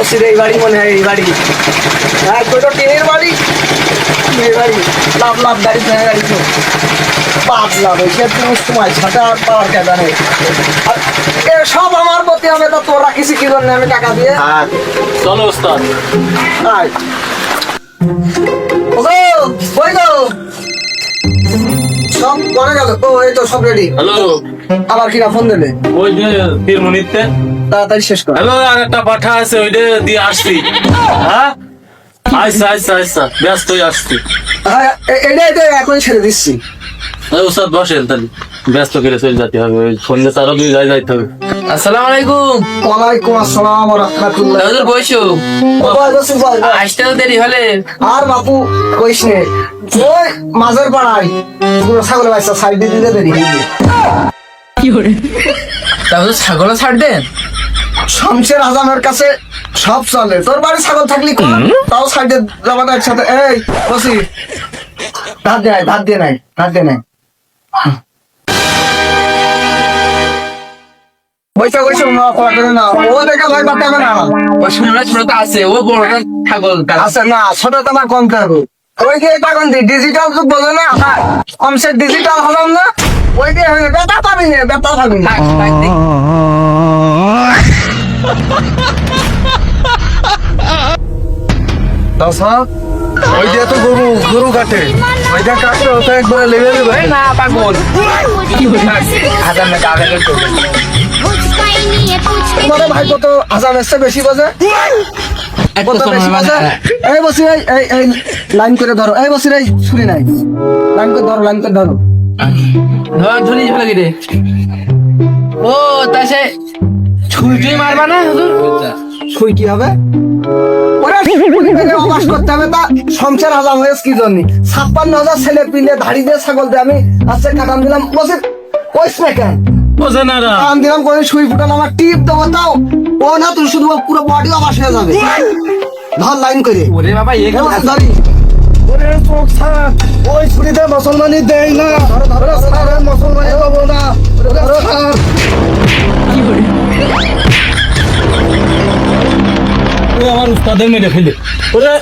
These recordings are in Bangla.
বসির এই বাড়ি মনে হয় এই বাড়ি। হ্যাঁ কত টিনের বাড়ি এই বাড়ি। লাভ লাভ গাড়ি ফেলে গাড়ি তো বাপ লাভ এসে তুমি সময় ছাটা আর পাওয়ার কেদা নেই। আর সব আমার প্রতি আমি তো তোর রাখিছি কি জন্য আমি টাকা দিয়ে? হ্যাঁ চলো ওস্তাদ। আয়। ওগো কই গো? সব পরে গেল। ও এই তো সব রেডি হ্যালো। আবার কিনা ফোন দেবে ওই যে তিরমুনিতে তাড়াতাড়ি শেষ কর। হ্যালো আর একটা পাঠা আছে ওইটা দিয়ে আসছি হ্যাঁ? আচ্ছা আচ্ছা আচ্ছা ব্যস্ত হয়ে আসছি হ্যাঁ এটাই তো এখন ছেড়ে দিচ্ছি। ওই ওস্তাদ বসেন তাহলে ব্যস্ত করে চলে যেতে হবে ওই সন্ধ্যে তারও দুই যাই যাইতে হবে। আসসালামু আলাইকুম। ওয়ালাইকুম আসসালাম ওয়া রাহমাতুল্লাহ। হুজুর বসো। আসতে তো দেরি হলে? আর বাপু কইস নে ওই মাঝের পাড়ায় পুরো ছাগল বাইসা সাইড দিয়ে দিতে দেরি হয়ে গেছে। তাহলে ছাগল ছাড় দেন? শামসের আজমের কাছে সব চলে। তোর বাড়ি ছাগল থাকলি তাও সাইডে যাব না একসাথে। এই বসি। ধার দিয়ে নাই ধার দিয়ে নাই ধার দিয়ে নাই। না করা করে না ও দেখা ভাই বাতাবে না। ও শুনলে ছোট আছে। ও বড়টা ছাগল আছে না ছোট তোমার কম থাকব ওই যে ডিজিটাল যুগ না অংশের ডিজিটাল হলাম না ওই যে বেতা পাবি না বেতা পাবি না। দর্শক ওই যে তো গরু গরু কাটে। ওইটা কাটলে ওটা একবার লেগে দেবে এই না পাগল। হাজার না টাকা করবে তোমার ভাই কত আজান এসছে বেশি বাজে? এই বসি এই এই এই লাইন করে ধরো। এই বসি এই ছুরি নাই। লাইন করে ধরো লাইন করে ধরো। ধর ধরি ফেলে গেলে ও তা সে মারবা না হুজুর হবে ওরা অবাস করতে হবে তা সংসার হয়েছে কি জন্য ছাপ্পান্ন হাজার ছেলে পিলে ধাড়ি দিয়ে ছাগল দিয়ে আমি আজকে কাটাম দিলাম বসে কইস না কেন বোঝে না রা দিলাম করে সুই ফুটানো আমার টিপ দেবো তাও ও না তুই শুধু পুরো বডি অবাস হয়ে যাবে ধর লাইন করে ওরে বাবা এ ধরি ওরে চোখ ওই ছুরিতে মুসলমানি দেয় না মুসলমানি দেবো না আমার উস্তাদের মেরে ফেলে। ওরে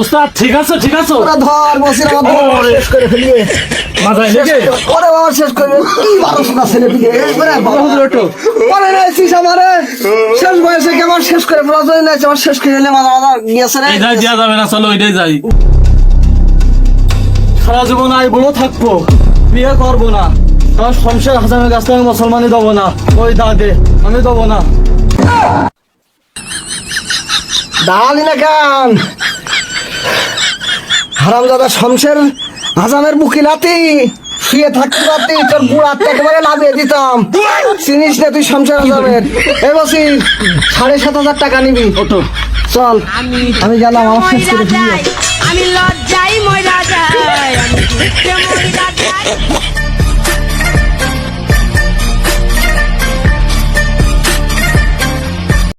উস্তাদ ঠিক আছে ঠিক আছে? ওরা ধর বসির আমার শেষ করে ফেলিয়ে মাথায় লেগে? ওরে বাবা শেষ করে কি বারোশো না ছেলে পিলে। ওরে বাবা। পরে নাইছিস আমারে। শেষ বয়সে শেষ করে ফেলা যায়? না আমার শেষ করে এলে মাথা মাথা গিয়েছে রে। দেওয়া যাবে না চলো ওইটাই যাই। সারা জীবন আই বড় থাকব বিয়ে করব না। সংসার হাসানের কাছ মুসলমানি দেবো না। ওই দাদে আমি দেবো না। দাঁড়ালি না কান হারাম দাদা শমশের হাজামের বুকি লাতি শুয়ে থাকতে পারতি তোর বুড়া একেবারে লাভিয়ে দিতাম। চিনিস না তুই শমশের হাজামের এই বসি সাড়ে সাত হাজার টাকা নিবি। ওটো চল আমি গেলাম আমার শেষ করে আমি লজ্জাই আমি ময়রা যাই।